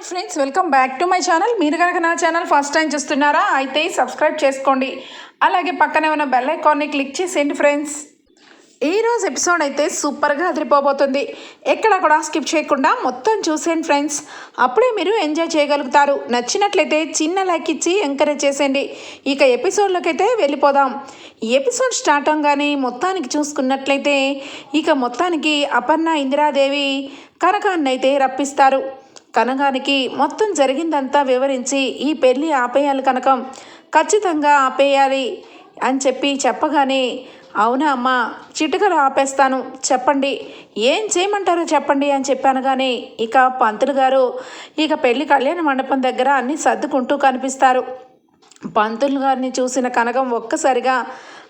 Hi friends welcome back to my channel. మీరు కనుక నా ఛానల్ ఫస్ట్ టైం చూస్తున్నారా అయితే సబ్స్క్రైబ్ చేసుకోండి. అలాగే పక్కనే ఉన్న బెల్ ఐకాన్ని క్లిక్ చేసేయండి ఫ్రెండ్స్. ఈ రోజు ఎపిసోడ్ అయితే సూపర్గా అదిరిపోబోతుంది. ఎక్కడ కూడా స్కిప్ చేయకుండా మొత్తం చూసేయండి ఫ్రెండ్స్. అప్పుడే మీరు ఎంజాయ్ చేయగలుగుతారు. నచ్చినట్లయితే చిన్న లైక్ ఇచ్చి ఎంకరేజ్ చేసేయండి. ఇక ఎపిసోడ్లోకి అయితే వెళ్ళిపోదాం. ఎపిసోడ్ స్టార్ట్ అవగానే మొత్తానికి చూసుకున్నట్లయితే ఇక మొత్తానికి అపర్ణ ఇందిరాదేవి కనకాన్ని అయితే రప్పిస్తారు. కనకానికి మొత్తం జరిగిందంతా వివరించి ఈ పెళ్ళి ఆపేయాలి కనకం. ఖచ్చితంగా ఆపేయాలి అని చెప్పి చెప్పగానే అవునా అమ్మా చిటికలు ఆపేస్తాను చెప్పండి. ఏం చేయమంటారో చెప్పండి అని చెప్పాను కానీ ఇక పంతులు గారు ఇక పెళ్ళి కళ్యాణ మండపం దగ్గర అన్నీ సర్దుకుంటూ కనిపిస్తారు. పంతులు గారిని చూసిన కనకం ఒక్కసారిగా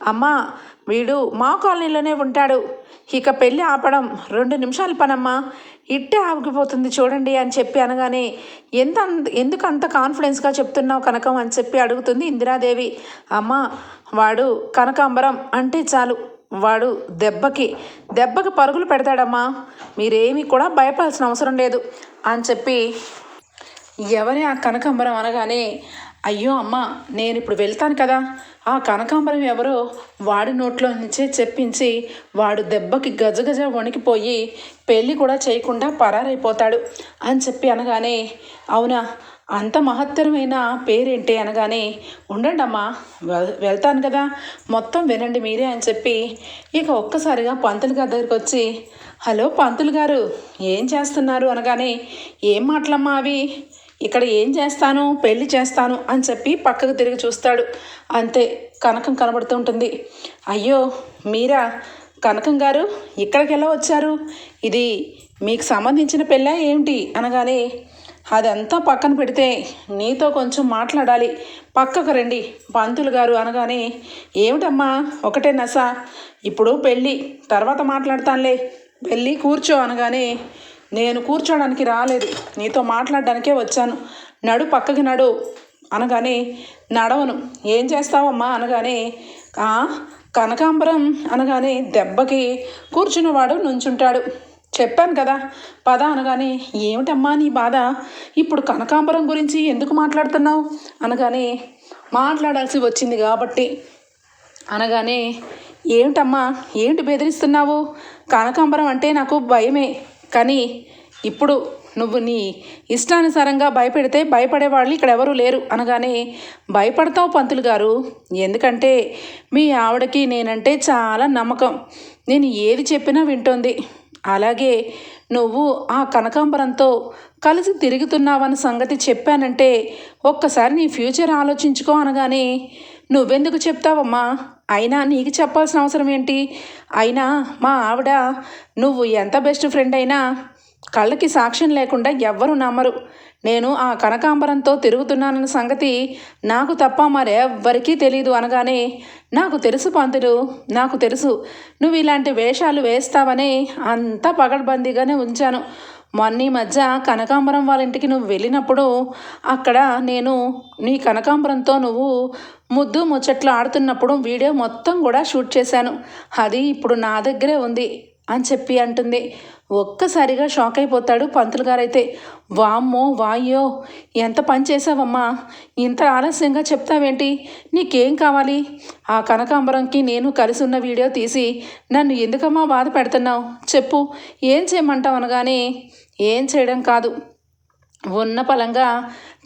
అమ్మా వీడు మా కాలనీలోనే ఉంటాడు. ఇక పెళ్ళి ఆపడం రెండు నిమిషాల పనమ్మా. ఇట్టే ఆగిపోతుంది చూడండి అని చెప్పి అనగానే ఎంత ఎందుకు అంత కాన్ఫిడెన్స్గా చెప్తున్నావు కనకం అని చెప్పి అడుగుతుంది ఇందిరాదేవి. అమ్మ వాడు కనకాంబరం అంటే చాలు. వాడు దెబ్బకి దెబ్బకి పరుగులు పెడతాడమ్మా. మీరేమీ కూడా భయపడాల్సిన అవసరం లేదు అని చెప్పి ఎవరి ఆ కనకాంబరం అనగానే అయ్యో అమ్మ నేను ఇప్పుడు వెళ్తాను కదా. ఆ కనకాంబరం ఎవరో వాడి నోట్లో నుంచే చెప్పించి వాడు దెబ్బకి గజగజ వణికిపోయి పెళ్ళి కూడా చేయకుండా పరారైపోతాడు అని చెప్పి అనగానే అవునా అంత మహత్తరమైన పేరేంటి అనగానే ఉండండి అమ్మా వెళ్తాను కదా మొత్తం వినండి మీరే అని చెప్పి ఇక ఒక్కసారిగా పంతులు గారి దగ్గరికి వచ్చి హలో పంతులు గారు ఏం చేస్తున్నారు అనగానే ఏం మాటలమ్మా అవి? ఇక్కడ ఏం చేస్తాను? పెళ్ళి చేస్తాను అని చెప్పి పక్కకు తిరిగి చూస్తాడు. అంతే కనకం కనబడుతూ ఉంటుంది. అయ్యో మీరా? కనకం గారు ఇక్కడికి ఎలా వచ్చారు? ఇది మీకు సంబంధించిన పెళ్ళా ఏమిటి? అనగానే అదంతా పక్కన పెడితే నీతో కొంచెం మాట్లాడాలి. పక్కకు రండి పంతులు గారు అనగానే ఏమిటమ్మా ఒకటే నస? ఇప్పుడు పెళ్ళి తర్వాత మాట్లాడతానులే. వెళ్ళి కూర్చో అనగానే నేను కూర్చోడానికి రాలేదు. నీతో మాట్లాడడానికే వచ్చాను. నడు పక్కకి నడు అనగానే నడవను. ఏం చేస్తావమ్మా? అనగానే కనకాంబరం అనగానే దెబ్బకి కూర్చున్నవాడు నుంచుంటాడు. చెప్పాను కదా. పద అనగానే ఏమిటమ్మా నీ బాధ? ఇప్పుడు కనకాంబరం గురించి ఎందుకు మాట్లాడుతున్నావు? అనగానే మాట్లాడాల్సి వచ్చింది కాబట్టి. అనగానే ఏమిటమ్మా? ఏంటి బెదిరిస్తున్నావు? కనకాంబరం అంటే నాకు భయమే. కానీ ఇప్పుడు నువ్వు నీ ఇష్టానుసారంగా భయపెడితే భయపడే వాళ్ళు ఇక్కడ ఎవరూ లేరు అనగానే భయపడతావు పంతులు గారు. ఎందుకంటే మీ ఆవిడకి నేనంటే చాలా నమ్మకం. నేను ఏది చెప్పినా వింటోంది. అలాగే నువ్వు ఆ కనకాంబరంతో కలిసి తిరుగుతున్నావన్న సంగతి చెప్పానంటే ఒక్కసారి నీ ఫ్యూచర్ ఆలోచించుకో అనగానే నువ్వెందుకు చెప్తావమ్మా? అయినా నీకు చెప్పాల్సిన అవసరం ఏంటి? అయినా మా ఆవిడ నువ్వు ఎంత బెస్ట్ ఫ్రెండ్ అయినా కళ్ళకి సాక్ష్యం లేకుండా ఎవ్వరు నమ్మరు. నేను ఆ కనకాంబరంతో తిరుగుతున్నానన్న సంగతి నాకు తప్ప మరెవ్వరికీ తెలియదు అనగానే నాకు తెలుసు పంతులు నాకు తెలుసు. నువ్వు ఇలాంటి వేషాలు వేస్తావని అంతా పగడ్బందీగానే ఉంచాను. మొన్న ఈ మధ్య కనకాంబరం వాళ్ళ ఇంటికి నువ్వు వెళ్ళినప్పుడు అక్కడ నేను నీ కనకాంబరంతో నువ్వు ముద్దు ముచ్చట్లు ఆడుతున్నప్పుడు వీడియో మొత్తం కూడా షూట్ చేశాను. అది ఇప్పుడు నా దగ్గరే ఉంది అని చెప్పి అంటుంది. ఒక్కసారిగా షాక్ అయిపోతాడు పంతులు గారైతే. వామ్మో వాయ్యో ఎంత పని చేసావమ్మా ఇంత ఆలస్యంగా చెప్తావేంటి? నీకేం కావాలి? ఆ కనకాంబరంకి నేను కలిసి ఉన్న వీడియో తీసి నన్ను ఎందుకమ్మా బాధ పెడుతున్నావు? చెప్పు. ఏం చేయమంటావు అనగానే ఏం చేయడం కాదు. ఉన్న పలంగా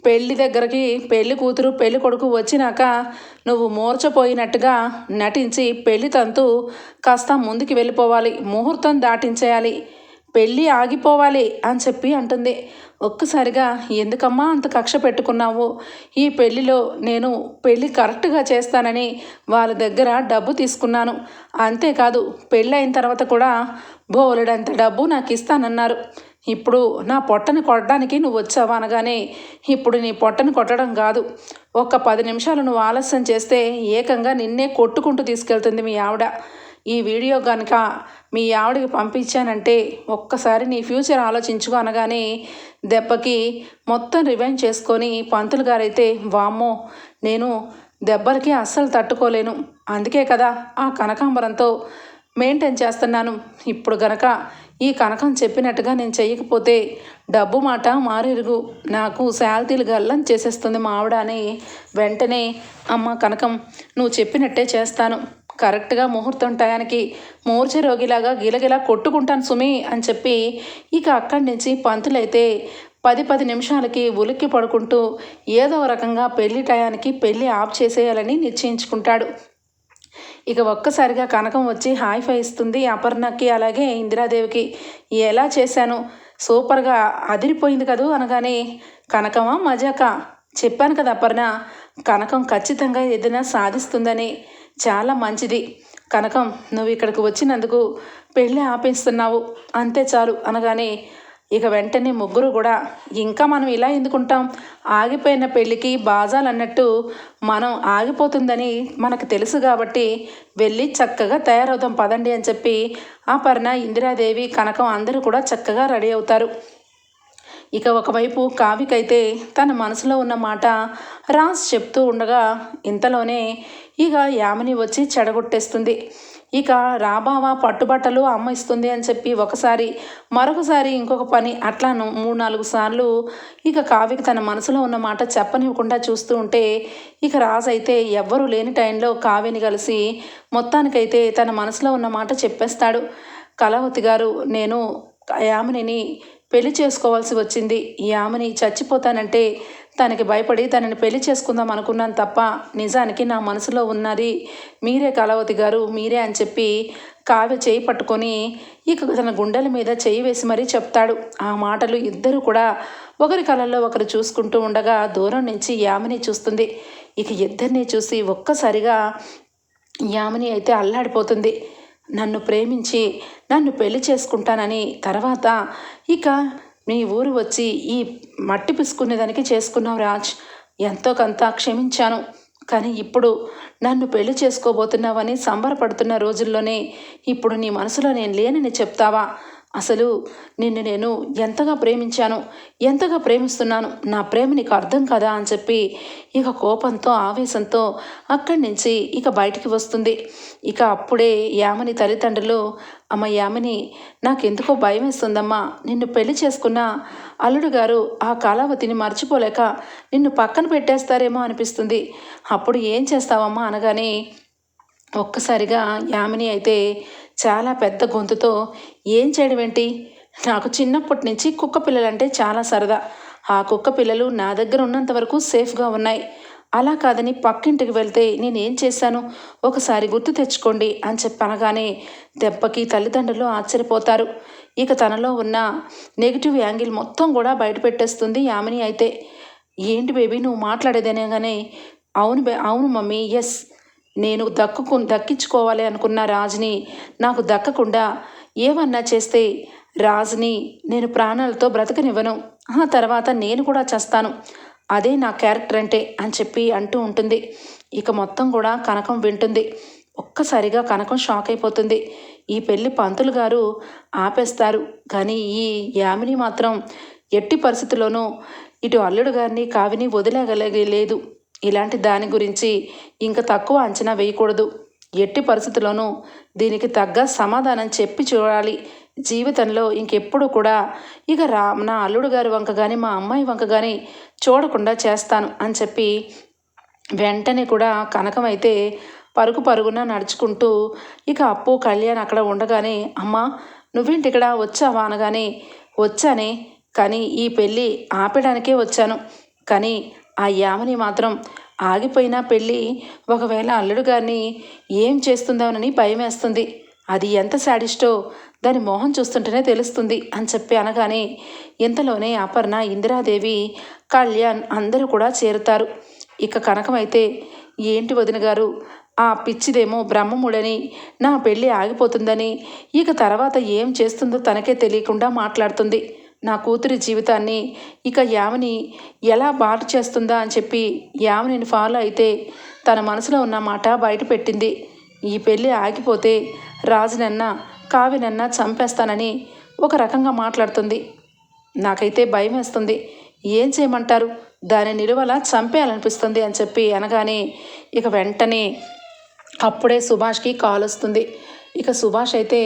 పెళ్ళి దగ్గరికి పెళ్ళి కూతురు పెళ్ళి కొడుకు వచ్చినాక నువ్వు మూర్చపోయినట్టుగా నటించి పెళ్ళి తంతు కాస్త ముందుకు వెళ్ళిపోవాలి ముహూర్తం దాటించేయాలి పెళ్ళి ఆగిపోవాలి అని చెప్పి అంటుంది. ఒక్కసారిగా ఎందుకమ్మా అంత కక్ష పెట్టుకున్నావు? ఈ పెళ్ళిలో నేను పెళ్ళి కరెక్ట్గా చేస్తానని వాళ్ళ దగ్గర డబ్బు తీసుకున్నాను. అంతేకాదు పెళ్ళి అయిన తర్వాత కూడా బోలెడంత డబ్బు నాకు ఇస్తానన్నారు ఇప్పుడు నా పొట్టను కొట్టడానికి నువ్వు వచ్చావా అనగానే ఇప్పుడు నీ పొట్టను కొట్టడం కాదు. ఒక పది నిమిషాలు నువ్వు ఆలస్యం చేస్తే ఏకంగా నిన్నే కొట్టుకుంటూ తీసుకెళ్తుంది మీ ఆవిడ. ఈ వీడియో కనుక మీ ఆవిడకి పంపించానంటే ఒక్కసారి నీ ఫ్యూచర్ ఆలోచించుకో అనగానే దెబ్బకి మొత్తం రివైండ్ చేసుకొని పంతులు గారైతే వామ్మో నేను దెబ్బలకి అస్సలు తట్టుకోలేను. అందుకే కదా ఆ కనకాంబరంతో మెయింటైన్ చేస్తున్నాను. ఇప్పుడు గనక ఈ కనకం చెప్పినట్టుగా నేను చేయకపోతే డబ్బు మాట మారెరుగు. నాకు శాలతీలు గల్లం చేసేస్తుంది మా ఆవిడ అని వెంటనే అమ్మ కనకం నువ్వు చెప్పినట్టే చేస్తాను. కరెక్ట్గా ముహూర్తం టయానికి మూర్ఛ రోగిలాగా గిలగిలా కొట్టుకుంటాను సుమి అని చెప్పి ఇక అక్కడి నుంచి పంతులైతే పది పది నిమిషాలకి ఉలిక్కి పడుకుంటూ ఏదో రకంగా పెళ్ళి టయానికి పెళ్ళి ఆఫ్ చేసేయాలని నిశ్చయించుకుంటాడు. ఇక ఒక్కసారిగా కనకం వచ్చి హాయ్ ఫై ఇస్తుంది అపర్ణకి అలాగే ఇందిరాదేవికి. ఎలా చేశాను? సూపర్గా అదిరిపోయింది కదూ అనగానే కనకమా మజాక? చెప్పాను కదా అపర్ణ కనకం ఖచ్చితంగా ఏదైనా సాధిస్తుందని. చాలా మంచిది. కనకం నువ్వు ఇక్కడికి వచ్చినందుకు పెళ్ళి ఆపేస్తున్నావు. అంతే చాలు అనగానే ఇక వెంటనే ముగ్గురు కూడా ఇంకా మనం ఇలా ఎందుకుంటాం? ఆగిపోయిన పెళ్ళికి బాజాలు అన్నట్టు మనం ఆగిపోతుందని మనకు తెలుసు కాబట్టి వెళ్ళి చక్కగా తయారవుతాం పదండి అని చెప్పి అపర్ణ ఇందిరాదేవి కనకం అందరూ కూడా చక్కగా రెడీ అవుతారు. ఇక ఒకవైపు కావికైతే తన మనసులో ఉన్న మాట రాజ్ చెప్తూ ఉండగా ఇంతలోనే ఇక యామిని వచ్చి చెడగొట్టేస్తుంది. ఇక రాబావా పట్టుబట్టలు అమ్మ ఇస్తుంది అని చెప్పి ఒకసారి మరొకసారి ఇంకొక పని అట్లాను మూడు నాలుగు సార్లు ఇక కావికి తన మనసులో ఉన్న మాట చెప్పనివ్వకుండా చూస్తూ ఉంటే ఇక రాజు అయితే ఎవ్వరూ లేని టైంలో కావ్యని కలిసి మొత్తానికైతే తన మనసులో ఉన్న మాట చెప్పేస్తాడు. కళావతి గారు నేను యామినిని పెళ్ళి చేసుకోవాల్సి వచ్చింది. ఈ చచ్చిపోతానంటే తనకి భయపడి తనని పెళ్ళి చేసుకుందాం అనుకున్నాను తప్ప నిజానికి నా మనసులో ఉన్నది మీరే కళావతి గారు మీరే అని చెప్పి కావ్య చేయి పట్టుకొని ఇక తన గుండెల మీద చేయి వేసి మరీ చెప్తాడు. ఆ మాటలు ఇద్దరు కూడా ఒకరి కళల్లో ఒకరు చూసుకుంటూ ఉండగా దూరం నుంచి యామిని చూస్తుంది. ఇక ఇద్దరిని చూసి ఒక్కసారిగా యామిని అయితే అల్లాడిపోతుంది. నన్ను ప్రేమించి నన్ను పెళ్ళి చేసుకుంటానని తర్వాత ఇక మీ ఊరు వచ్చి ఈ మట్టి పిసుకునేదానికి చేసుకున్నావు రాజ్. ఎంతో కొంత క్షమించాను. కానీ ఇప్పుడు నన్ను పెళ్ళి చేసుకోబోతున్నావని సంబరపడుతున్న రోజుల్లోనే ఇప్పుడు నీ మనసులో నేను లేనని చెప్తావా? అసలు నిన్ను నేను ఎంతగా ప్రేమించాను ఎంతగా ప్రేమిస్తున్నాను నా ప్రేమ నీకు అర్థం కదా అని చెప్పి ఇక కోపంతో ఆవేశంతో అక్కడి నుంచి ఇక బయటికి వస్తుంది. ఇక అప్పుడే యామని తల్లిదండ్రులు అమ్మ యామిని నాకెందుకో భయం వేస్తుందమ్మా నిన్ను పెళ్ళి చేసుకున్న అల్లుడు గారు ఆ కళావతిని మర్చిపోలేక నిన్ను పక్కన పెట్టేస్తారేమో అనిపిస్తుంది. అప్పుడు ఏం చేస్తావమ్మా? అనగానే ఒక్కసారిగా యామిని అయితే చాలా పెద్ద గొంతుతో ఏం చేయడం ఏంటి? నాకు చిన్నప్పటి నుంచి కుక్క పిల్లలంటే చాలా సరదా. ఆ కుక్క పిల్లలు నా దగ్గర ఉన్నంత వరకు సేఫ్గా ఉన్నాయి. అలా కాదని పక్కింటికి వెళ్తే నేనేం చేశాను? ఒకసారి గుర్తు తెచ్చుకోండి అని చెప్పనగానే దెబ్బకి తల్లిదండ్రులు ఆశ్చర్యపోతారు. ఇక తనలో ఉన్న నెగిటివ్ యాంగిల్ మొత్తం కూడా బయట పెట్టేస్తుంది యామిని అయితే. ఏంటి బేబీ నువ్వు మాట్లాడేదనగానే అవును బే అవును మమ్మీ ఎస్ నేను దక్కుకు దక్కించుకోవాలి అనుకున్న రాజుని నాకు దక్కకుండా ఏమన్నా చేస్తే రాజుని నేను ప్రాణాలతో బ్రతకనివ్వను. ఆ తర్వాత నేను కూడా చేస్తాను. అదే నా క్యారెక్టర్ అంటే అని చెప్పి అంటూ ఉంటుంది. ఇక మొత్తం కూడా కనకం వింటుంది. ఒక్కసారిగా కనకం షాక్ అయిపోతుంది. ఈ పెళ్ళి పంతులు గారు ఆపేస్తారు. కానీ ఈ యామిని మాత్రం ఎట్టి పరిస్థితుల్లోనూ ఇటు అల్లుడు గారిని కావిని వదిలేగలిగే లేదు ఇలాంటి దాని గురించి ఇంక తక్కువ అంచనా వేయకూడదు. ఎట్టి పరిస్థితుల్లోనూ దీనికి తగ్గ సమాధానం చెప్పి చూడాలి. జీవితంలో ఇంకెప్పుడు కూడా ఇక రా నా అల్లుడు గారి వంక కానీ మా అమ్మాయి వంక కానీ చూడకుండా చేస్తాను అని చెప్పి వెంటనే కూడా కనకం అయితే పరుగు పరుగున నడుచుకుంటూ ఇక అప్పు కళ్యాణ్ అక్కడ ఉండగానే అమ్మా నువ్వేంటి ఇక్కడ వచ్చావా? అనగానే వచ్చానే కానీ ఈ పెళ్ళి ఆపడానికే వచ్చాను. కానీ ఆ యామని మాత్రం ఆగిపోయిన పెళ్ళి ఒకవేళ అల్లుడు గారిని ఏం చేస్తుందోనని భయం వేస్తుంది అది ఎంత శాడిస్టో దాని మొహం చూస్తుంటేనే తెలుస్తుంది అని చెప్పి అనగానే ఇంతలోనే అపర్ణ ఇందిరాదేవి కళ్యాణ్ అందరూ కూడా చేరుతారు. ఇక కనకమైతే ఏంటి వదిన గారు? ఆ పిచ్చిదేమో బ్రహ్మముడని నా పెళ్ళి ఆగిపోతుందని ఇక తర్వాత ఏం చేస్తుందో తనకే తెలియకుండా మాట్లాడుతుంది. నా కూతురి జీవితాన్ని ఇక యామిని ఎలా బాటు చేస్తుందా అని చెప్పి యామినిని ఫాలో అయితే తన మనసులో ఉన్న మాట బయట పెట్టింది. ఈ పెళ్ళి ఆగిపోతే రాజునన్నా కావినన్నా చంపేస్తానని ఒక రకంగా మాట్లాడుతుంది. నాకైతే భయం వేస్తుంది ఏం చేయమంటారు? దాని నిలువల చంపేయాలనిపిస్తుంది అని చెప్పి అనగానే ఇక వెంటనే అప్పుడే సుభాష్కి కాల్ వస్తుంది. ఇక సుభాష్ అయితే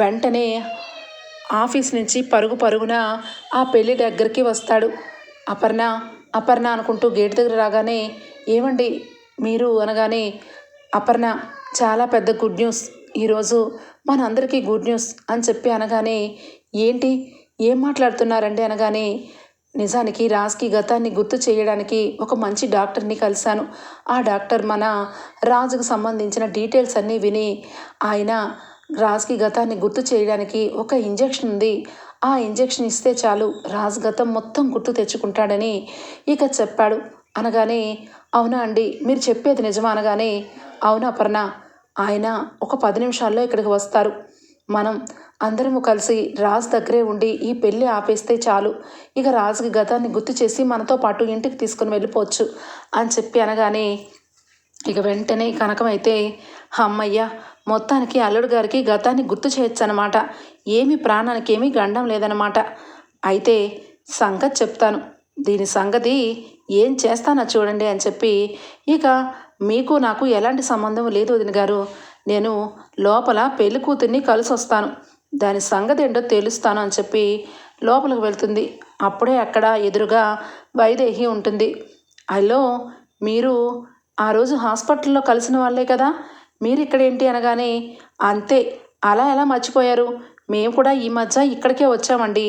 వెంటనే ఆఫీస్ నుంచి పరుగు పరుగున ఆ పెళ్ళి దగ్గరికి వస్తాడు. అపర్ణ అపర్ణ అనుకుంటూ గేట్ దగ్గర రాగానే ఏమండి మీరు అనగానే అపర్ణ చాలా పెద్ద గుడ్ న్యూస్. ఈరోజు మనందరికీ గుడ్ న్యూస్ అని చెప్పి అనగానే ఏంటి? ఏం మాట్లాడుతున్నారండి? అనగానే నిజానికి రాజ్కి గతాన్ని గుర్తు చేయడానికి ఒక మంచి డాక్టర్ని కలిశాను. ఆ డాక్టర్ మన రాజుకు సంబంధించిన డీటెయిల్స్ అన్నీ విని ఆయన రాజ్కి గతాన్ని గుర్తు చేయడానికి ఒక ఇంజెక్షన్ ఉంది. ఆ ఇంజెక్షన్ ఇస్తే చాలు రాజు గతం మొత్తం గుర్తు తెచ్చుకుంటాడని ఇక చెప్పాడు. అనగానే అవునా అండి మీరు చెప్పేది నిజమా అనగానే అవునా అపర్ణ ఆయన ఒక పది నిమిషాల్లో ఇక్కడికి వస్తారు. మనం అందరము కలిసి రాజు దగ్గరే ఉండి ఈ పెళ్ళి ఆపేస్తే చాలు. ఇక రాజుకి గతాన్ని గుర్తు చేసి మనతో పాటు ఇంటికి తీసుకుని వెళ్ళిపోవచ్చు అని చెప్పి అనగానే ఇక వెంటనే కనకమైతే అమ్మయ్య మొత్తానికి అల్లుడు గారికి గతాన్ని గుర్తు చేయొచ్చనమాట ఏమి ప్రాణానికి ఏమీ గండం లేదనమాట అయితే సంగతి చెప్తాను. దీని సంగతి ఏం చేస్తానో చూడండి అని చెప్పి ఇక మీకు నాకు ఎలాంటి సంబంధం లేదు వదిన గారు. నేను లోపల పెళ్ళి కూతుర్ని కలిసి వస్తాను దాని సంగతి ఏంటో తెలుస్తాను అని చెప్పి లోపలికి వెళ్తుంది. అప్పుడే అక్కడ ఎదురుగా వైదేహి ఉంటుంది. హలో మీరు ఆ రోజు హాస్పిటల్లో కలిసిన వాళ్ళే కదా. మీరు ఇక్కడ ఏంటి అనగానే అంతే అలా ఎలా మర్చిపోయారు? మేము కూడా ఈ మధ్య ఇక్కడికే వచ్చామండి.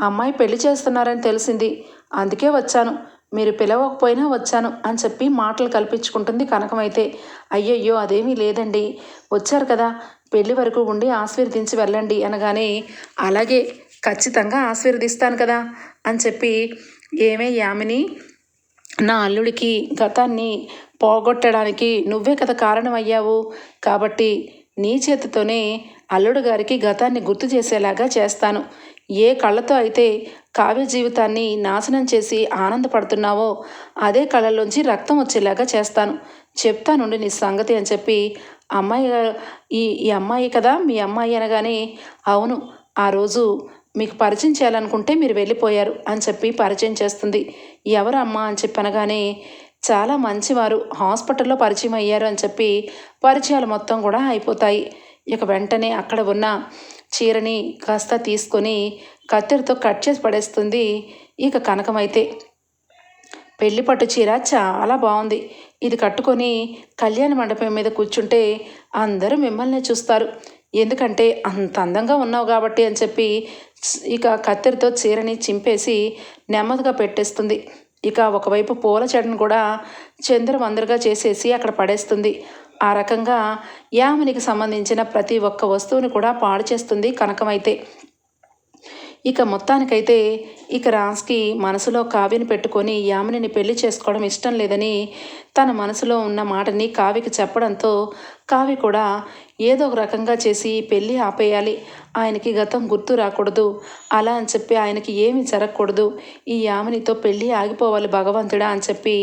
అమ్మాయి పెళ్ళి చేస్తున్నారని తెలిసింది. అందుకే వచ్చాను. మీరు పిలవకపోయినా వచ్చాను అని చెప్పి మాటలు కల్పించుకుంటుంది కనకమైతే. అయ్యయ్యో అదేమీ లేదండి. వచ్చారు కదా. పెళ్ళి వరకు ఉండి ఆశీర్వదించి వెళ్ళండి అనగానే అలాగే ఖచ్చితంగా ఆశీర్వదిస్తాను కదా అని చెప్పి ఏమే యామిని నా అల్లుడికి గతాన్ని పోగొట్టడానికి నువ్వే కదా కారణమయ్యావు. కాబట్టి నీ చేతితోనే అల్లుడు గారికి గతాన్ని గుర్తు చేసేలాగా చేస్తాను. ఏ కళ్ళతో అయితే కావ్య జీవితాన్ని నాశనం చేసి ఆనందపడుతున్నావో అదే కళ్ళలోంచి రక్తం వచ్చేలాగా చేస్తాను. చెప్తానుండి నీ సంగతి అని చెప్పి అమ్మాయి ఈ ఈ అమ్మాయి కదా మీ అమ్మాయి అనగానే అవును ఆ రోజు మీకు పరిచయం చేయాలనుకుంటే మీరు వెళ్ళిపోయారు అని చెప్పి పరిచయం చేస్తుంది. ఎవరమ్మా అని చెప్పి అనగానే చాలా మంచివారు. హాస్పిటల్లో పరిచయం అయ్యారు అని చెప్పి పరిచయాలు మొత్తం కూడా అయిపోతాయి. ఇక వెంటనే అక్కడ ఉన్న చీరని కాస్త తీసుకొని కత్తెరతో కట్ చేసి పడేస్తుంది ఇక కనకమైతే. పెళ్ళి పట్టు చీర చాలా బాగుంది. ఇది కట్టుకొని కళ్యాణ మండపం మీద కూర్చుంటే అందరూ మిమ్మల్ని చూస్తారు. ఎందుకంటే అంత అందంగా ఉన్నావు కాబట్టి అని చెప్పి ఇక కత్తెరతో చీరని చింపేసి నెమ్మదిగా పెట్టేస్తుంది. ఇక ఒకవైపు పూల చెడను కూడా చంద్రవందరుగా చేసేసి అక్కడ పడేస్తుంది. ఆ రకంగా యామినికి సంబంధించిన ప్రతి ఒక్క వస్తువుని కూడా పాడు చేస్తుంది కనకమైతే. ఇక మొత్తానికైతే ఇక రాజ్కి మనసులో కావ్యని పెట్టుకొని యామినిని పెళ్ళి చేసుకోవడం ఇష్టం లేదని తన మనసులో ఉన్న మాటని కావ్యకి చెప్పడంతో కావి కూడా ఏదో ఒక రకంగా చేసి పెళ్ళి ఆపేయాలి. ఆయనకి గతం గుర్తు రాకూడదు. అలా అని చెప్పి ఆయనకి ఏమి జరగకూడదు. ఈ యామినితో పెళ్ళి ఆగిపోవాలి భగవంతుడా అని చెప్పి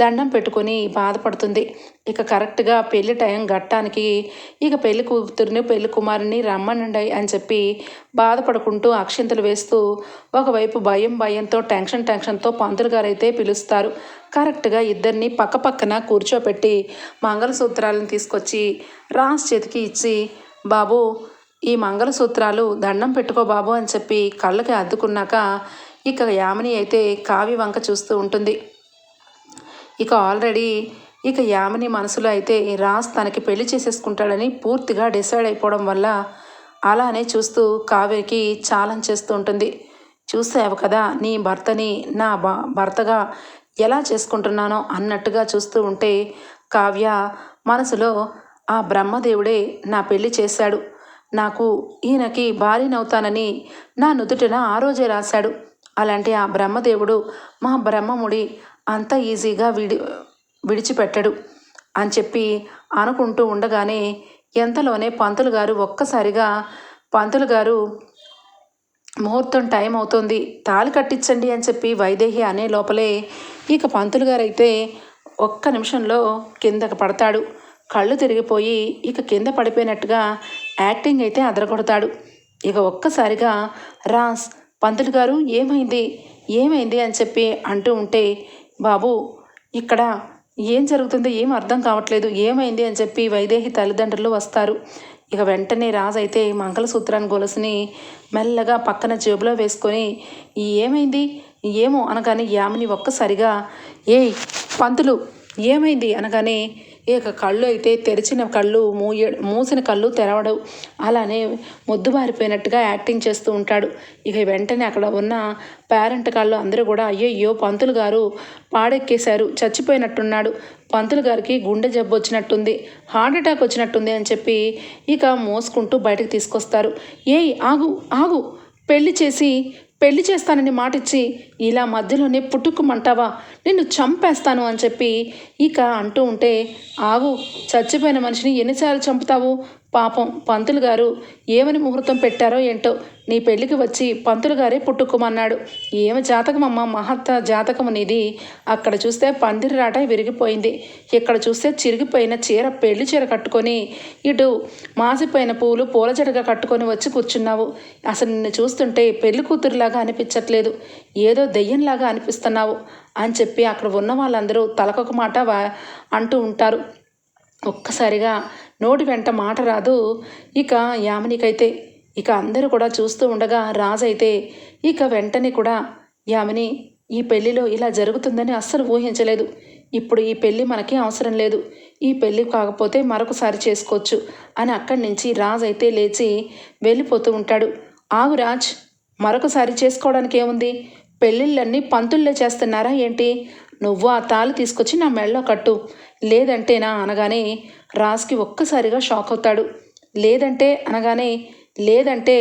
దండం పెట్టుకొని బాధపడుతుంది. ఇక కరెక్ట్గా పెళ్ళి టైం గట్టానికి ఇక పెళ్ళి కూతురిని పెళ్ళి కుమారుని రమ్మనండి అని చెప్పి బాధపడుకుంటూ అక్షింతలు వేస్తూ ఒకవైపు భయం భయంతో టెన్షన్ టెన్షన్తో పంతులు గారైతే పిలుస్తారు. కరెక్ట్గా ఇద్దరిని పక్క పక్కన కూర్చోపెట్టి మంగళసూత్రాలను తీసుకొచ్చి రాజ్ చేతికి ఇచ్చి బాబు ఈ మంగళసూత్రాలు దండం పెట్టుకో బాబు అని చెప్పి కళ్ళకి అద్దుకున్నాక ఇక యామిని అయితే కావి వంక చూస్తూ ఉంటుంది. ఇక ఆల్రెడీ ఇక యామిని మనసులో అయితే రాజ్ తనకి పెళ్ళి చేసేసుకుంటాడని పూర్తిగా డిసైడ్ అయిపోవడం వల్ల అలానే చూస్తూ కావ్యకి ఛాలెంజ్ చేస్తూ ఉంటుంది. చూసావు కదా నీ భర్తని నా భర్తగా ఎలా చేసుకుంటున్నానో అన్నట్టుగా చూస్తూ ఉంటే కావ్య మనసులో ఆ బ్రహ్మదేవుడే నా పెళ్ళి చేశాడు. నాకు ఈయనకి భార్యనవుతానని నా నుదుటిన ఆ రోజే రాశాడు. అలాంటి ఆ బ్రహ్మదేవుడు మా బ్రహ్మముడి అంత ఈజీగా విడి విడిచిపెట్టడు అని చెప్పి అనుకుంటూ ఉండగానే ఎంతలోనే పంతులు గారు ఒక్కసారిగా పంతులు గారు ముహూర్తం టైం అవుతుంది తాళి కట్టించండి అని చెప్పి వైదేహి అనే లోపలే ఇక పంతులు గారైతే అయితే ఒక్క నిమిషంలో కిందకు పడతాడు. కళ్ళు తిరిగిపోయి ఇక కింద పడిపోయినట్టుగా యాక్టింగ్ అయితే అదరగొడతాడు. ఇక ఒక్కసారిగా రాస్ పంతులు గారు ఏమైంది? ఏమైంది? అని చెప్పి అంటూ ఉంటే బాబు ఇక్కడ ఏం జరుగుతుందో? ఏం అర్థం కావట్లేదు. ఏమైంది? అని చెప్పి వైదేహి తల్లిదండ్రులు వస్తారు. ఇక వెంటనే రాజు అయితే మంగళసూత్రాన్ని గొలుసుని మెల్లగా పక్కన జేబులో వేసుకొని ఏమైంది? ఏమో అనగానే యామిని ఒక్కసారిగా ఏయ్ పంతులు ఏమైంది? అనగానే ఇక కళ్ళు అయితే తెరిచిన కళ్ళు మూయ మూసిన కళ్ళు తెరవడు అలానే మొద్దుబారిపోయినట్టుగా యాక్టింగ్ చేస్తూ ఉంటాడు. ఇక వెంటనే అక్కడ ఉన్న పేరెంట్ కాళ్ళు అందరూ కూడా అయ్యయ్యో పంతులు గారు పాడెక్కేశారు చచ్చిపోయినట్టున్నాడు. పంతులు గారికి గుండె జబ్బు వచ్చినట్టుంది హార్ట్ అటాక్ వచ్చినట్టుంది అని చెప్పి ఇక మోసుకుంటూ బయటకు తీసుకొస్తారు. ఏయ్ ఆగు ఆగు పెళ్ళి చేసి పెళ్ళి చేస్తానని మాటిచ్చి ఇలా మధ్యలోనే పుట్టుకుమంటావా? నిన్ను చంపేస్తాను అని చెప్పి ఇక అంటూ ఉంటే ఆగు చచ్చిపోయిన మనిషిని ఎన్నిసార్లు చంపుతావు? పాపం పంతులు గారు ఏమని ముహూర్తం పెట్టారో ఏంటో నీ పెళ్ళికి వచ్చి పంతులు గారే పుట్టుకోమన్నాడు. ఏమి జాతకమమ్మ? మహత్త జాతకం నీది అక్కడ చూస్తే పందిరి రాట విరిగిపోయింది. ఇక్కడ చూస్తే చిరిగిపోయిన చీర పెళ్ళి చీర కట్టుకొని ఇటు మాసిపోయిన పూలు పూల జడగా కట్టుకొని వచ్చి కూర్చున్నావు. అసలు నిన్ను చూస్తుంటే పెళ్ళి కూతురులాగా అనిపించట్లేదు. ఏదో దెయ్యంలాగా అనిపిస్తున్నావు అని చెప్పి అక్కడ ఉన్న వాళ్ళందరూ తలకొక మాట వా- అంటూ ఉంటారు. ఒక్కసారిగా నోటి వెంట మాట రాదు. ఇక యామినికైతే ఇక అందరూ కూడా చూస్తూ ఉండగా రాజు అయితే ఇక వెంటనే కూడా యామిని ఈ పెళ్ళిలో ఇలా జరుగుతుందని అస్సలు ఊహించలేదు. ఇప్పుడు ఈ పెళ్ళి మనకి అవసరం లేదు. ఈ పెళ్ళి కాకపోతే మరొకసారి చేసుకోవచ్చు అని అక్కడి నుంచి రాజు అయితే లేచి వెళ్ళిపోతూ ఉంటాడు. ఆగు రాజ్ మరొకసారి చేసుకోవడానికి ఏముంది? పెళ్ళిళ్ళన్నీ పంతుల్లో చేస్తున్నారా ఏంటి? నువ్వు ఆ తాళి తీసుకొచ్చి నా మెళ్ళో కట్టు. లేదంటేనా అనగానే రాజ్కి ఒక్కసారిగా షాక్ అవుతాడు. లేదంటే అనగానే లేదంటే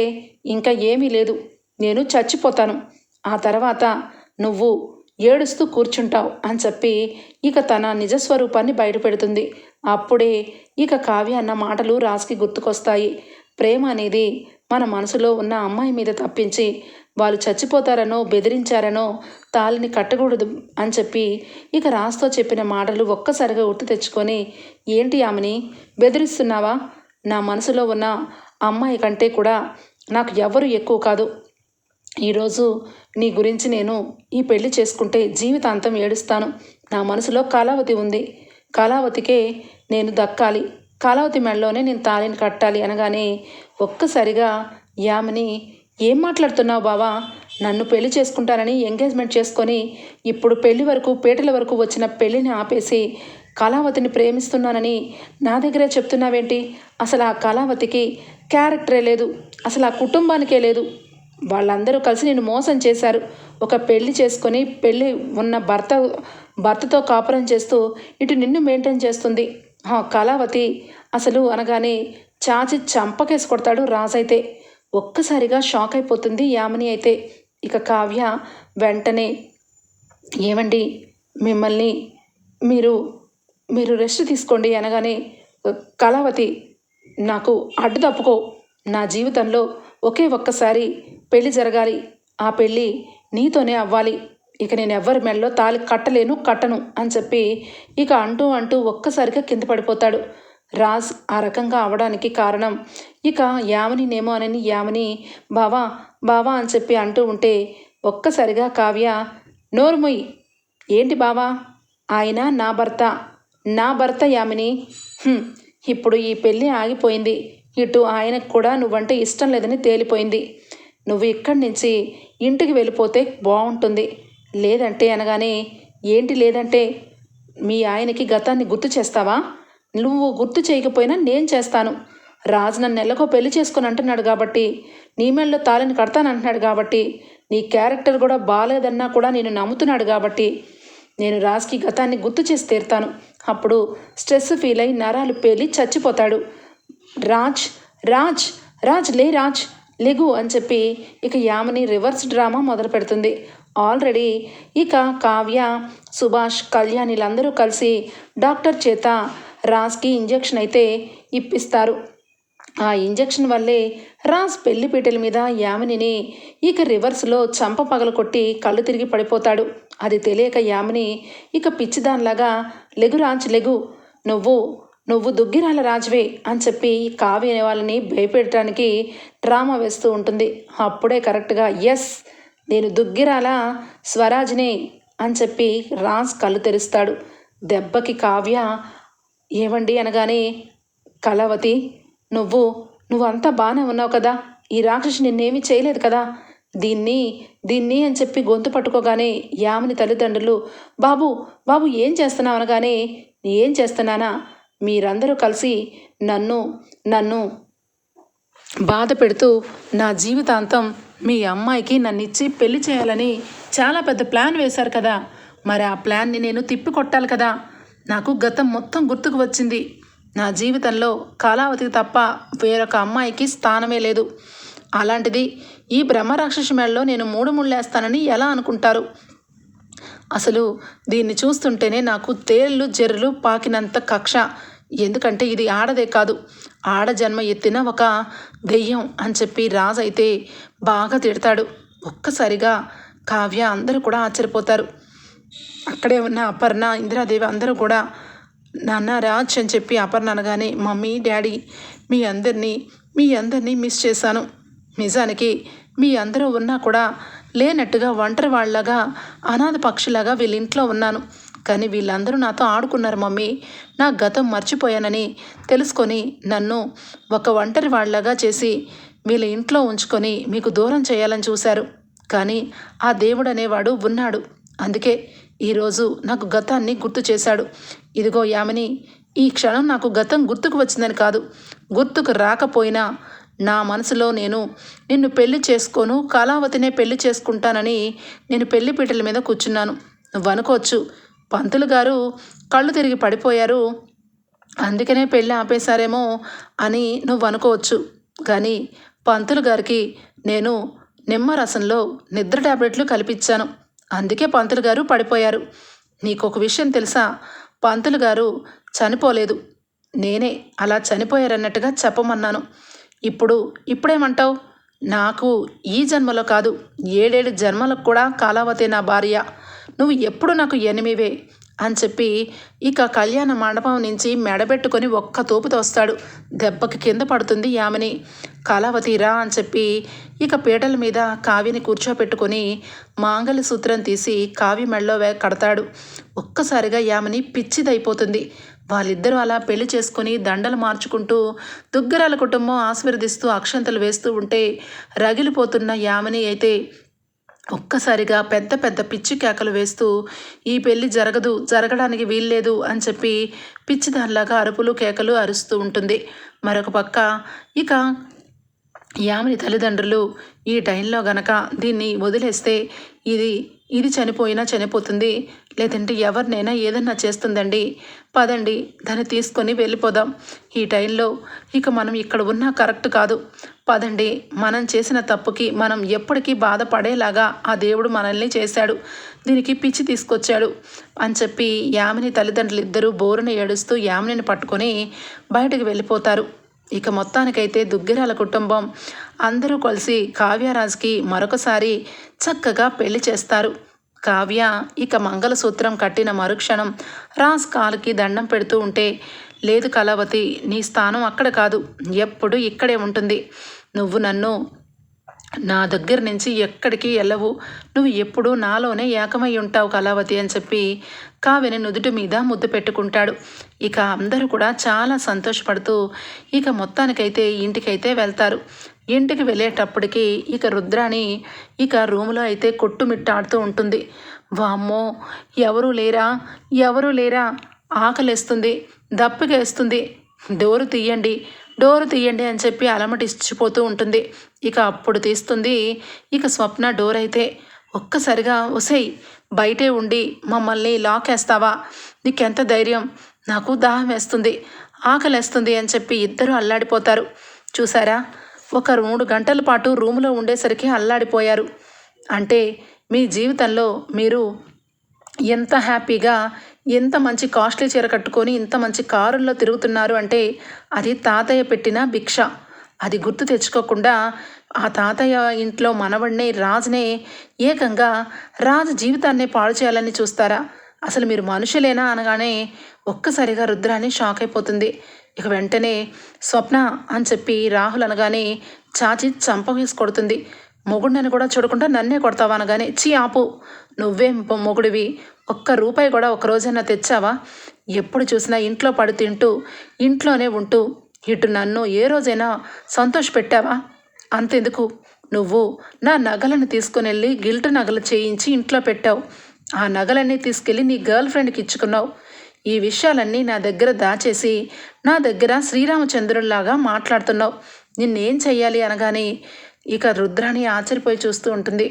ఇంకా ఏమీ లేదు. నేను చచ్చిపోతాను. ఆ తర్వాత నువ్వు ఏడుస్తూ కూర్చుంటావు అని చెప్పి ఇక తన నిజస్వరూపాన్ని బయటపెడుతుంది. అప్పుడే ఇక కావ్య అన్న మాటలు రాజ్కి గుర్తుకొస్తాయి. ప్రేమ అనేది మన మనసులో ఉన్న అమ్మాయి మీద తప్పించి వాళ్ళు చచ్చిపోతారనో బెదిరించారనో తాళిని కట్టకూడదు అని చెప్పి ఇక రాస్తో చెప్పిన మాటలు ఒక్కసారిగా గుర్తు తెచ్చుకొని ఏంటి ఆమెని బెదిరిస్తున్నావా? నా మనసులో ఉన్న అమ్మాయి కంటే కూడా నాకు ఎవరు ఎక్కువ కాదు. ఈరోజు నీ గురించి నేను ఈ పెళ్ళి చేసుకుంటే జీవితాంతం ఏడుస్తాను. నా మనసులో కళావతి ఉంది. కళావతికే నేను దక్కాలి. కళావతి మెడలోనే నేను తాళిని కట్టాలి అనగానే ఒక్కసారిగా యామిని ఏం మాట్లాడుతున్నావు బావా? నన్ను పెళ్ళి చేసుకుంటానని ఎంగేజ్మెంట్ చేసుకొని ఇప్పుడు పెళ్ళి వరకు పేటల వరకు వచ్చిన పెళ్ళిని ఆపేసి కళావతిని ప్రేమిస్తున్నానని నా దగ్గరే చెప్తున్నావేంటి? అసలు ఆ కళావతికి క్యారెక్టరే లేదు అసలు ఆ కుటుంబానికే లేదు. వాళ్ళందరూ కలిసి నేను మోసం చేశారు. ఒక పెళ్ళి చేసుకొని పెళ్ళి ఉన్న భర్త భర్తతో కాపురం చేస్తూ ఇటు నిన్ను మెయింటైన్ చేస్తుంది. కళావతి అసలు అనగానే చాచి చంపకేసి కొడతాడు రాజైతే. ఒక్కసారిగా షాక్ అయిపోతుంది. యామిని అయితే ఇక కావ్య వెంటనే ఏమండి మిమ్మల్ని మీరు మీరు రెస్ట్ తీసుకోండి అనగానే కళావతి నాకు అడ్డు తప్పుకో. నా జీవితంలో ఒకే ఒక్కసారి పెళ్ళి జరగాలి. ఆ పెళ్ళి నీతోనే అవ్వాలి. ఇక నేను ఎవ్వరి మెడలో తాలి కట్టలేను కట్టను అని చెప్పి ఇక అంటూ అంటూ ఒక్కసారిగా కింద పడిపోతాడు. రాజ్ ఆ రకంగా అవడానికి కారణం. ఇక యామనినేమో అని యామిని బావా బావా అని చెప్పి అంటూ ఉంటే ఒక్కసారిగా కావ్య నోరుమొయ్ ఏంటి బావా? ఆయన నా భర్త. నా భర్త యామిని. ఇప్పుడు ఈ పెళ్ళి ఆగిపోయింది. ఇటు ఆయనకు కూడా నువ్వంటే ఇష్టం లేదని తేలిపోయింది. నువ్వు ఇక్కడి నుంచి ఇంటికి వెళ్ళిపోతే బాగుంటుంది లేదంటే అనగానే ఏంటి లేదంటే? మీ ఆయనకి గతాన్ని గుర్తు చేస్తావా? నువ్వు గుర్తు చేయకపోయినా నేను చేస్తాను. రాజు నన్ను నెలకో పెళ్ళి చేసుకొని అంటున్నాడు కాబట్టి నీ మెళ్ళలో తాళిని కడతానంటున్నాడు కాబట్టి నీ క్యారెక్టర్ కూడా బాగాలేదన్నా కూడా నేను నమ్ముతున్నాడు కాబట్టి నేను రాజ్కి గతాన్ని గుర్తు చేసి తీరుతాను. అప్పుడు స్ట్రెస్ ఫీల్ అయి నరాలు పేలి చచ్చిపోతాడు. రాజ్ రాజ్ రాజ్ లే రాజ్ లెగు అని చెప్పి ఇక యామని రివర్స్ డ్రామా మొదలు పెడుతుంది. ఆల్రెడీ ఇక కావ్య సుభాష్ కళ్యాణ్ వీళ్ళందరూ కలిసి డాక్టర్ చేత రాజ్కి ఇంజెక్షన్ అయితే ఇప్పిస్తారు. ఆ ఇంజెక్షన్ వల్లే రాజ్ పెళ్ళిపీటల మీద యామినిని ఇక రివర్స్లో చంప పగలు కొట్టి కళ్ళు తిరిగి పడిపోతాడు. అది తెలియక యామిని ఇక పిచ్చిదానిలాగా లెగు రాజ్ లెగు నువ్వు నువ్వు దుగ్గిరాల రాజువే అని చెప్పి కావ్య అనే వాళ్ళని భయపెట్టడానికి డ్రామా వేస్తూ ఉంటుంది. అప్పుడే కరెక్ట్గా ఎస్ నేను దుగ్గిరాల స్వరాజ్ని అని చెప్పి రాజ్ కళ్ళు తెరుస్తాడు. దెబ్బకి కావ్య ఏవండి అనగానే కళావతి నువ్వు నువ్వంతా బాగానే ఉన్నావు కదా. ఈ రాక్షసి నిన్నేమీ చేయలేదు కదా. దీన్ని దీన్ని అని చెప్పి గొంతు పట్టుకోగానే యామిని తల్లిదండ్రులు బాబు బాబు ఏం చేస్తున్నావు? అనగానే ఏం చేస్తున్నానా? మీరందరూ కలిసి నన్ను నన్ను బాధ పెడుతూ నా జీవితాంతం మీ అమ్మాయికి నన్ను ఇచ్చి పెళ్ళి చేయాలని చాలా పెద్ద ప్లాన్ వేశారు కదా. మరి ఆ ప్లాన్ని నేను తిప్పి కొట్టాలి కదా. నాకు గతం మొత్తం గుర్తుకు వచ్చింది. నా జీవితంలో కాలావతికి తప్ప వేరొక అమ్మాయికి స్థానమే లేదు. అలాంటిది ఈ బ్రహ్మరాక్షసి మేడలో నేను మూడు ముళ్ళేస్తానని ఎలా అనుకుంటారు? అసలు దీన్ని చూస్తుంటేనే నాకు తేళ్ళు జర్రులు పాకినంత కక్ష. ఎందుకంటే ఇది ఆడదే కాదు. ఆడ జన్మ ఎత్తిన ఒక దెయ్యం అని చెప్పి రాజు అయితే బాగా తిడతాడు. ఒక్కసారిగా కావ్య అందరూ కూడా ఆశ్చర్యపోతారు. అక్కడే ఉన్న అపర్ణ ఇందిరాదేవి అందరూ కూడా నాన్న రాజ్ అని చెప్పి అపర్ణ అనగానే మమ్మీ డాడీ మీ అందరినీ మీ అందరినీ మిస్ చేశాను. నిజానికి మీ అందరూ ఉన్నా కూడా లేనట్టుగా ఒంటరి వాళ్ళలాగా అనాథ పక్షిలాగా వీళ్ళ ఇంట్లో ఉన్నాను. కానీ వీళ్ళందరూ నాతో ఆడుకున్నారు మమ్మీ. నా గతం మర్చిపోయానని తెలుసుకొని నన్ను ఒక ఒంటరి వాళ్ళలాగా చేసి వీళ్ళ ఇంట్లో ఉంచుకొని మీకు దూరం చేయాలని చూశారు. కానీ ఆ దేవుడు అనేవాడు ఉన్నాడు. అందుకే ఈరోజు నాకు గతాన్ని గుర్తు చేశాడు. ఇదిగో యామిని ఈ క్షణం నాకు గతం గుర్తుకు వచ్చిందని కాదు. గుర్తుకు రాకపోయినా నా మనసులో నేను నిన్ను పెళ్ళి చేసుకోను కళావతినే పెళ్ళి చేసుకుంటానని నేను పెళ్ళి పీటల మీద కూర్చున్నాను. నువ్వు అనుకోవచ్చు పంతులు గారు కళ్ళు తిరిగి పడిపోయారు. అందుకనే పెళ్ళి ఆపేశారేమో అని నువ్వు అనుకోవచ్చు. కానీ పంతులు గారికి నేను నిమ్మరసంలో నిద్ర టాబ్లెట్లు కల్పించాను అందుకే పంతులు గారు పడిపోయారు. నీకు ఒక విషయం తెలుసా? పంతులు గారు చనిపోలేదు. నేనే అలా చనిపోయారన్నట్టుగా చెప్పమన్నాను. ఇప్పుడు ఇప్పుడేమంటావు? నాకు ఈ జన్మలో కాదు ఏడేడు జన్మలకు కూడా కాలావతి నా భార్య. నువ్వు ఎప్పుడు నాకు ఎనిమివే? అని చెప్పి ఇక కళ్యాణ మండపం నుంచి మెడబెట్టుకొని ఒక్క తోపు తోస్తాడు దెబ్బకి కింద పడుతుంది యామిని. కళావతిరా అని చెప్పి ఇక పీటల మీద కావ్యని కూర్చోపెట్టుకొని మాంగలి సూత్రం తీసి కావ్య మెడలో వే కడతాడు. ఒక్కసారిగా యామిని పిచ్చిదైపోతుంది. వాళ్ళిద్దరూ అలా పెళ్ళి చేసుకొని దండలు మార్చుకుంటూ దుగ్గరాల కుటుంబం ఆశీర్వదిస్తూ అక్షంతలు వేస్తూ ఉంటే రగిలిపోతున్న యామిని అయితే ఒక్కసారిగా పెద్ద పెద్ద పిచ్చి కేకలు వేస్తూ ఈ పెళ్ళి జరగదు జరగడానికి వీల్లేదు అని చెప్పి పిచ్చి దానిలాగా అరుపులు కేకలు అరుస్తూ ఉంటుంది. మరొక పక్క ఇక యామిని తల్లిదండ్రులు ఈ టైంలో గనక దీన్ని వదిలేస్తే ఇది ఇది చనిపోయినా చనిపోతుంది. లేదంటే ఎవరినైనా ఏదన్నా చేస్తుందండి. పదండి దాన్ని తీసుకొని వెళ్ళిపోదాం. ఈ టైంలో ఇక మనం ఇక్కడ ఉన్నా కరెక్ట్ కాదు. పదండి మనం చేసిన తప్పుకి మనం ఎప్పటికీ బాధపడేలాగా ఆ దేవుడు మనల్ని చేశాడు. దీనికి పిచ్చి తీసుకొచ్చాడు. అని చెప్పి యామిని తల్లిదండ్రులు ఇద్దరూ బోరున ఏడుస్తూ యామినిని పట్టుకొని బయటకు వెళ్ళిపోతారు. ఇక మొత్తానికైతే దుగ్గిరాల కుటుంబం అందరూ కలిసి కావ్యరాజ్కి మరొకసారి చక్కగా పెళ్ళి చేస్తారు. కావ్య ఇక మంగళసూత్రం కట్టిన మరుక్షణం రాజ్ కాలుకి దండం పెడుతూ ఉంటే లేదు కళావతి నీ స్థానం అక్కడ కాదు. ఎప్పుడు ఇక్కడే ఉంటుంది. నువ్వు నన్ను నా దగ్గర నుంచి ఎక్కడికి వెళ్ళవు. నువ్వు ఎప్పుడూ నాలోనే ఏకమై ఉంటావు కళావతి అని చెప్పి కావ్యని నుదుటి మీద ముద్దు పెట్టుకుంటాడు. ఇక అందరూ కూడా చాలా సంతోషపడుతూ ఇక మొత్తానికైతే ఇంటికైతే వెళ్తారు. ఇంటికి వెళ్ళేటప్పటికి ఇక రుద్రాణి ఇక రూములో అయితే కొట్టుమిట్టాడుతూ ఉంటుంది. వామ్మో ఎవరు లేరా? ఎవరు లేరా? ఆకలేస్తుంది దప్పికేస్తుంది. డోరు తీయండి డోరు తీయండి అని చెప్పి అలమటిచ్చిపోతూ ఉంటుంది. ఇక అప్పుడు తీస్తుంది ఇక స్వప్న డోర్ అయితే. ఒక్కసారిగా ఒసేయ్ బయటే ఉండి మమ్మల్ని లాక్ వేస్తావా నీకెంత ధైర్యం? నాకు దాహం వేస్తుంది ఆకలేస్తుంది అని చెప్పి ఇద్దరు అల్లాడిపోతారు. చూసారా? ఒక మూడు గంటల పాటు రూములో ఉండేసరికి అల్లాడిపోయారు. అంటే మీ జీవితంలో మీరు ఎంత హ్యాపీగా ఎంత మంచి కాస్ట్లీ చీర కట్టుకొని ఇంత మంచి కారుల్లో తిరుగుతున్నారు అంటే అది తాతయ్య పెట్టిన భిక్ష. అది గుర్తు తెచ్చుకోకుండా ఆ తాతయ్య ఇంట్లో మనవడిని రాజునే ఏకంగా రాజు జీవితాన్ని పాడు చేయాలని చూస్తారా? అసలు మీరు మనుషులేనా అనగానే ఒక్కసారిగా రుద్రాన్ని షాక్ అయిపోతుంది. ఇక వెంటనే స్వప్న అని చెప్పి రాహుల్ అనగానే చాచి చంపవేసి కొడుతుంది. మొగుడిని కూడా చూడకుండా నన్నే కొడతావా అనగానే చీ ఆపు నువ్వే మొగుడివి. ఒక్క రూపాయి కూడా ఒక రోజైనా తెచ్చావా? ఎప్పుడు చూసినా ఇంట్లో పడి తింటూ ఇంట్లోనే ఉంటూ ఇటు నన్ను ఏ రోజైనా సంతోష పెట్టావా? అంతెందుకు. నువ్వు నా నగలను తీసుకుని వెళ్ళి గిల్ట్ నగలు చేయించి ఇంట్లో పెట్టావు. ఆ నగలన్నీ తీసుకెళ్ళి నీ గర్ల్ ఫ్రెండ్కి ఇచ్చుకున్నావు. ఈ విషయాలన్నీ నా దగ్గర దాచేసి నా దగ్గర శ్రీరామచంద్రుల్లాగా మాట్లాడుతున్నావు. నిన్నేం చెయ్యాలి అనగానే ఇక రుద్రాని ఆశ్చర్యపోయి చూస్తూ ఉంటుంది.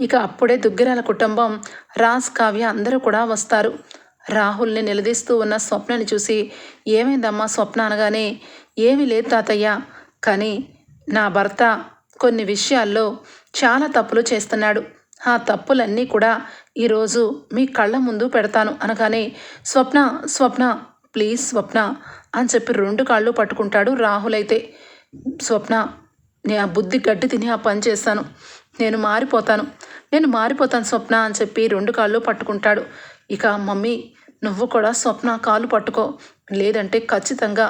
ఇక అప్పుడే దుగ్గిరాల కుటుంబం రాజ్ కావ్య అందరూ కూడా వస్తారు. రాహుల్ని నిలదీస్తూ ఉన్న స్వప్నని చూసి ఏమైందమ్మా స్వప్న అనగానే ఏమీ లేదు తాతయ్య కానీ నా భర్త కొన్ని విషయాల్లో చాలా తప్పులు చేస్తున్నాడు. ఆ తప్పులన్నీ కూడా ఈరోజు మీ కళ్ళ ముందు పెడతాను అనగానే స్వప్న స్వప్న ప్లీజ్ స్వప్న అని చెప్పి రెండు కాళ్ళు పట్టుకుంటాడు రాహుల్ అయితే. స్వప్న నేను ఆ బుద్ధి గడ్డి తిని ఆ పని చేస్తాను. నేను మారిపోతాను. నేను మారిపోతాను స్వప్న అని చెప్పి రెండు కాళ్ళు పట్టుకుంటాడు. ఇక మమ్మీ నువ్వు కూడా స్వప్న కాలు పట్టుకో. లేదంటే ఖచ్చితంగా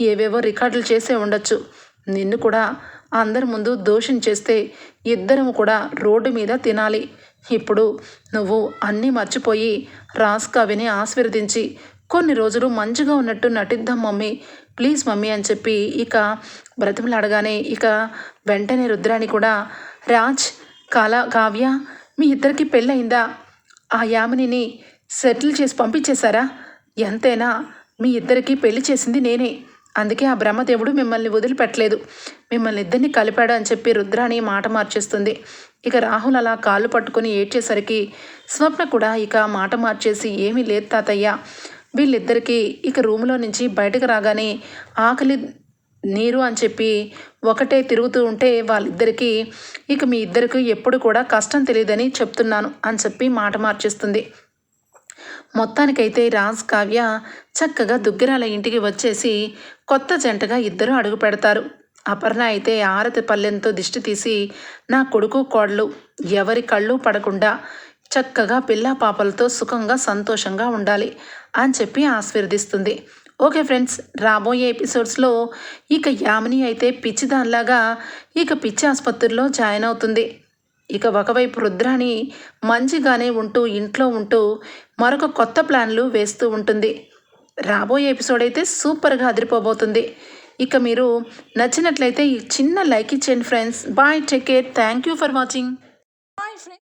ఏవేవో రికార్డులు చేసే ఉండొచ్చు. నిన్ను కూడా అందరి ముందు దోషం చేస్తే ఇద్దరం కూడా రోడ్డు మీద తినాలి. ఇప్పుడు నువ్వు అన్నీ మర్చిపోయి రాజ్ కవిని ఆశీర్వదించి కొన్ని రోజులు మంచిగా ఉన్నట్టు నటిద్దాం మమ్మీ. ప్లీజ్ మమ్మీ అని చెప్పి ఇక బ్రతిమలు అడగానే ఇక వెంటనే రుద్రాని కూడా రాజ్ కాల కావ్య మీ ఇద్దరికి పెళ్ళయిందా? ఆ యామినిని సెటిల్ చేసి పంపించేశారా? ఎంతైనా మీ ఇద్దరికి పెళ్ళి చేసింది నేనే. అందుకే ఆ బ్రహ్మదేవుడు మిమ్మల్ని వదిలిపెట్టలేదు. మిమ్మల్ని ఇద్దరిని కలిపాడు అని చెప్పి రుద్రాని మాట మార్చేస్తుంది. ఇక రాహుల్ అలా కాళ్ళు పట్టుకొని ఏడ్చేసరికి స్వప్న కూడా ఇక మాట మార్చేసి ఏమీ లేదు తాతయ్య. వీళ్ళిద్దరికీ ఇక రూమ్లో నుంచి బయటకు రాగానే ఆకలి నీరు అని చెప్పి ఒకటే తిరుగుతూ ఉంటే వాళ్ళిద్దరికీ ఇక మీ ఇద్దరికి ఎప్పుడు కూడా కష్టం తెలియదని చెప్తున్నాను అని చెప్పి మాట మార్చేస్తుంది. మొత్తానికైతే రాజ్ కావ్య చక్కగా దుగ్గిరాల ఇంటికి వచ్చేసి కొత్త జంటగా ఇద్దరూ అడుగు పెడతారు. అపర్ణ అయితే ఆరతి పల్లెంతో దిష్టి తీసి నా కొడుకు కోడలు ఎవరి కళ్ళు పడకుండా చక్కగా పిల్ల పాపలతో సుఖంగా సంతోషంగా ఉండాలి అని చెప్పి ఆశీర్వదిస్తుంది. ఓకే ఫ్రెండ్స్ రాబోయే ఎపిసోడ్స్లో ఇక యామిని అయితే పిచ్చిదానిలాగా ఇక పిచ్చి ఆసుపత్రిలో జాయిన్ అవుతుంది. ఇక ఒకవైపు రుద్రాని మంచిగానే ఉంటూ ఇంట్లో ఉంటూ మరొక కొత్త ప్లాన్లు వేస్తూ ఉంటుంది. రాబోయే ఎపిసోడ్ అయితే సూపర్గా అదిరిపోబోతుంది. ఇక మీరు నచ్చినట్లయితే ఈ చిన్న లైక్ ఇచ్చేయండి friends bye take care thank you for watching bye friends